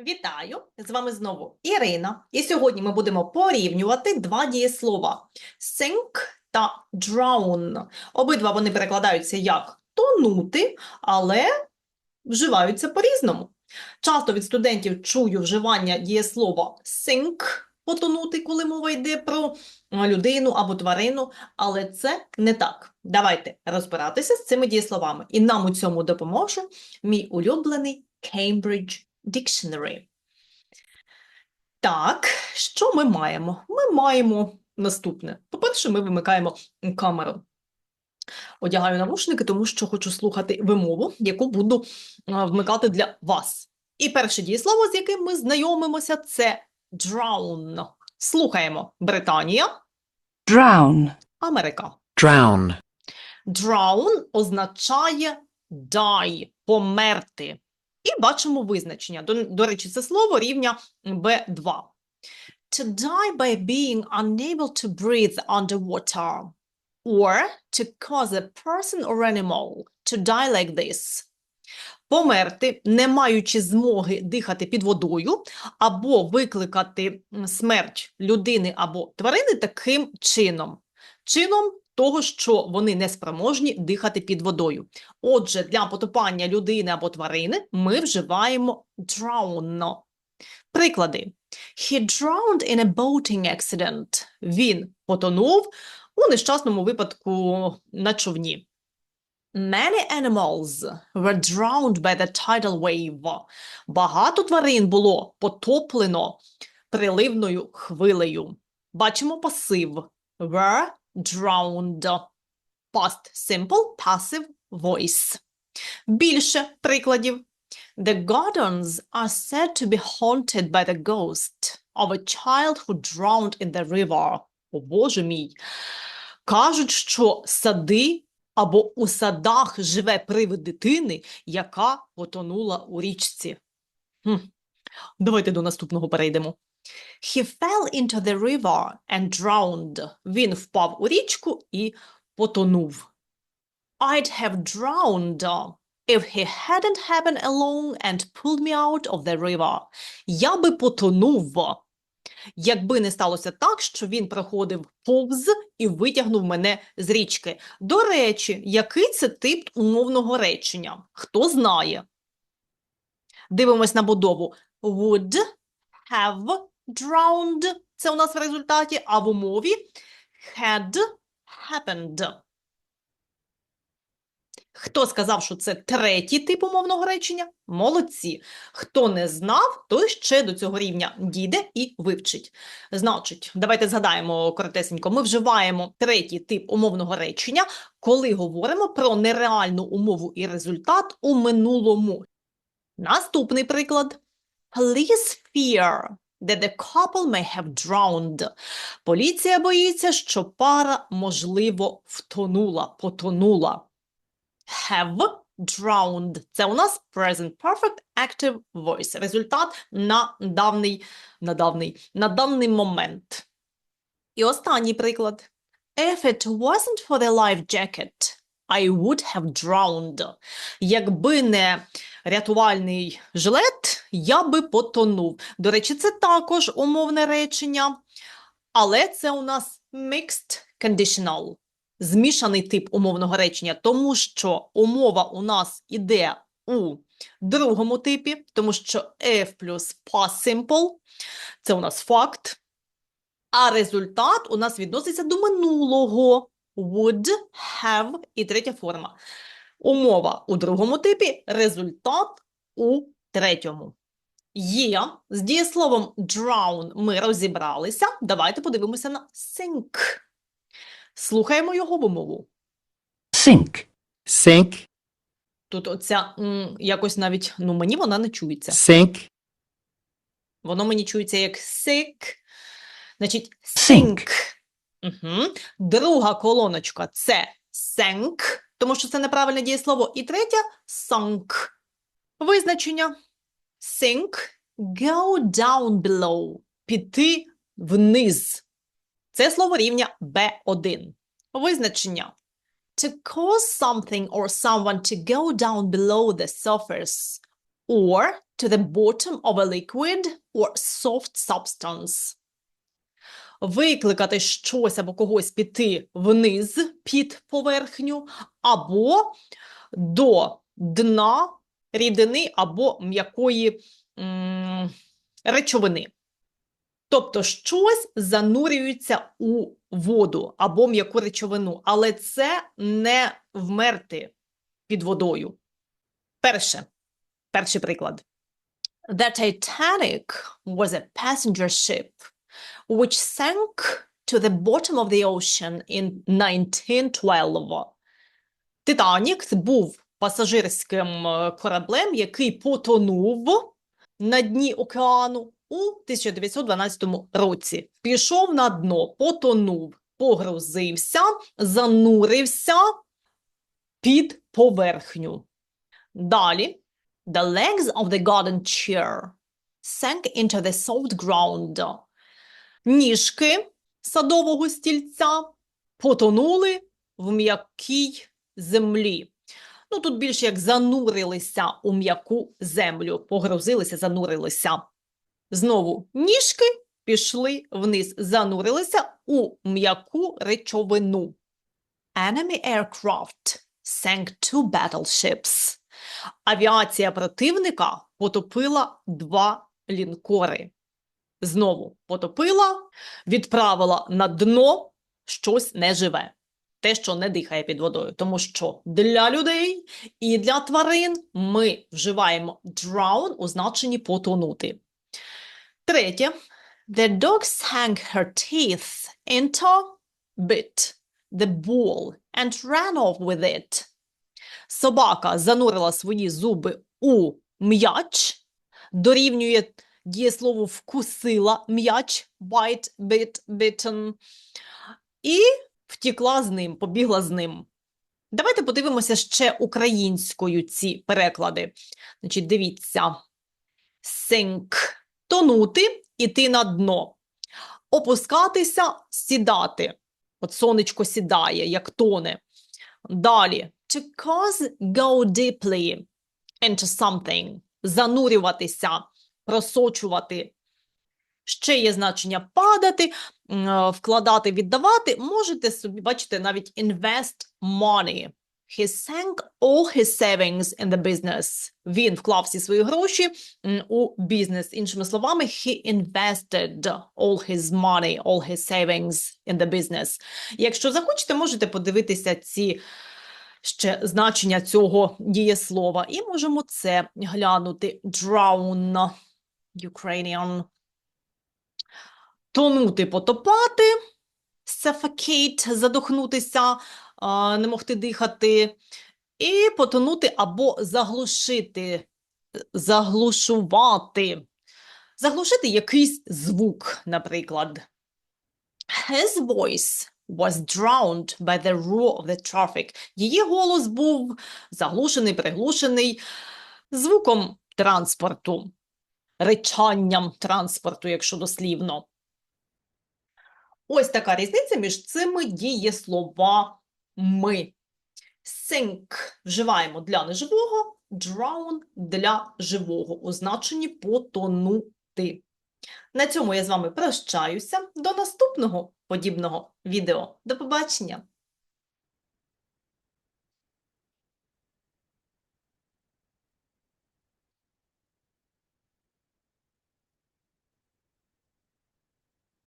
Вітаю! З вами знову Ірина. І сьогодні ми будемо порівнювати два дієслова sink та drown. Обидва вони перекладаються як тонути, але вживаються по-різному. Часто від студентів чую вживання дієслова sink потонути, коли мова йде про людину або тварину, але це не так. Давайте розбиратися з цими дієсловами. І нам у цьому допоможе мій улюблений Cambridge Dictionary. Так, що ми маємо? Ми маємо наступне. По-перше, ми вимикаємо камеру. Одягаю навушники, тому що хочу слухати вимову, яку буду вмикати для вас. І перше дієслово, з яким ми знайомимося, це drown. Слухаємо. Британія, drown, Америка. drown, Drown означає die, померти. І бачимо визначення. До, до речі, це слово рівня B2. To die by being unable to breathe underwater. Or to cause a person or animal to die like this. Померти, не маючи змоги дихати під водою, або викликати смерть людини або тварини таким чином. Чином того, що вони не спроможні дихати під водою. Отже, для потопання людини або тварини ми вживаємо drown. Приклади. He drowned in a boating accident. Він потонув у нещасному випадку на човні. Many animals were drowned by the tidal wave. Багато тварин було потоплено приливною хвилею. Бачимо пасив. Were drowned. Past simple, passive voice. Більше прикладів. The gardens are said to be haunted by the ghost of a child who drowned in the river. О, Боже мій. Кажуть, що сади або у садах живе привид дитини, яка потонула у річці. Хм. Давайте до наступного перейдемо. He fell into the river and drowned. Він впав у річку і потонув. I'd have drowned if he hadn't happened along and pulled me out of the river. Я би потонув, якби не сталося так, що він проходив повз і витягнув мене з річки. До речі, який це тип умовного речення? Хто знає? Дивимось на будову. Would have drowned. Це у нас в результаті, а в умові had happened. Хто сказав, що це третій тип умовного речення? Молодці. Хто не знав, той ще до цього рівня дійде і вивчить. Значить, давайте згадаємо коротесенько. Ми вживаємо третій тип умовного речення, коли говоримо про нереальну умову і результат у минулому. Наступний приклад. Police fear that the couple may have drowned. Поліція боїться, що пара, можливо, втонула, потонула. Have drowned. Це у нас present perfect active voice. Результат на давний, на давний, на даний момент. І останній приклад. If it wasn't for the life jacket, I would have drowned. Якби не рятувальний жилет, я би потонув. До речі, це також умовне речення, але це у нас mixed conditional, змішаний тип умовного речення, тому що умова у нас іде у другому типі, тому що if плюс past simple – це у нас факт, а результат у нас відноситься до минулого would, have і третя форма. Умова у другому типі, результат у третьому. Є. З дієсловом drown ми розібралися. Давайте подивимося на sink. Слухаємо його вимову. sink, sink, Тут оця м, якось навіть, ну мені вона не чується. sink, Воно мені чується як sick. Значить, Sink. Угу. Друга колоночка це sank, тому що це неправильне дієслово. І третя sunk. Визначення. Sink – go down below. Піти вниз. Це слово рівня B1. Визначення. To cause something or someone to go down below the surface or to the bottom of a liquid or soft substance. Викликати щось або когось піти вниз під поверхню, або до дна рідини або м'якої речовини. Тобто щось занурюється у воду або м'яку речовину, але це не вмерти під водою. Перше, перший приклад. The Titanic was a passenger ship which sank to the bottom of the ocean in 1912. Титанік був пасажирським е, кораблем, який потонув на дні океану у 1912 році. Пішов на дно, потонув, погрузився, занурився під поверхню. Далі. The legs of the garden chair sank into the soft ground. Ніжки садового стільця потонули в м'якій землі. Ну, тут більше як занурилися у м'яку землю, погрузилися, занурилися. Знову ніжки пішли вниз, занурилися у м'яку речовину. Enemy aircraft sank two battleships. Авіація противника потопила два лінкори. Знову потопила, відправила на дно щось неживе, те, що не дихає під водою. Тому що для людей і для тварин ми вживаємо drown у значенні потонути. Третє. The dog sank her teeth into bit the ball and ran off with it. Собака занурила свої зуби у м'яч, дорівнює дієслову вкусила м'яч, bite, bit, bitten, і втікла з ним, побігла з ним. Давайте подивимося ще українською ці переклади. Значить, дивіться. Sink – тонути, іти на дно. Опускатися, сідати. От сонечко сідає, як тоне. Далі. To cause go deeply into something. Занурюватися, просочувати. Ще є значення падати, е, вкладати, віддавати. Можете собі, бачите, навіть invest money. He sank all his savings in the business. Він вклав всі свої гроші у бізнес. Іншими словами, he invested all his money, all his savings in the business. Якщо захочете, можете подивитися ці ще значення цього дієслова. І можемо це глянути. Drown, Ukrainian. Тонути, потопати, suffocate, задохнутися, не могти дихати, і потонути або заглушити, заглушувати. Заглушити якийсь звук, наприклад. His voice was drowned by the roar of the traffic. Її голос був заглушений, приглушений звуком транспорту, речанням транспорту, якщо дослівно. Ось така різниця між цими дієсловами. Sink вживаємо для неживого, drown для живого у значенні потонути. На цьому я з вами прощаюся. До наступного подібного відео. До побачення!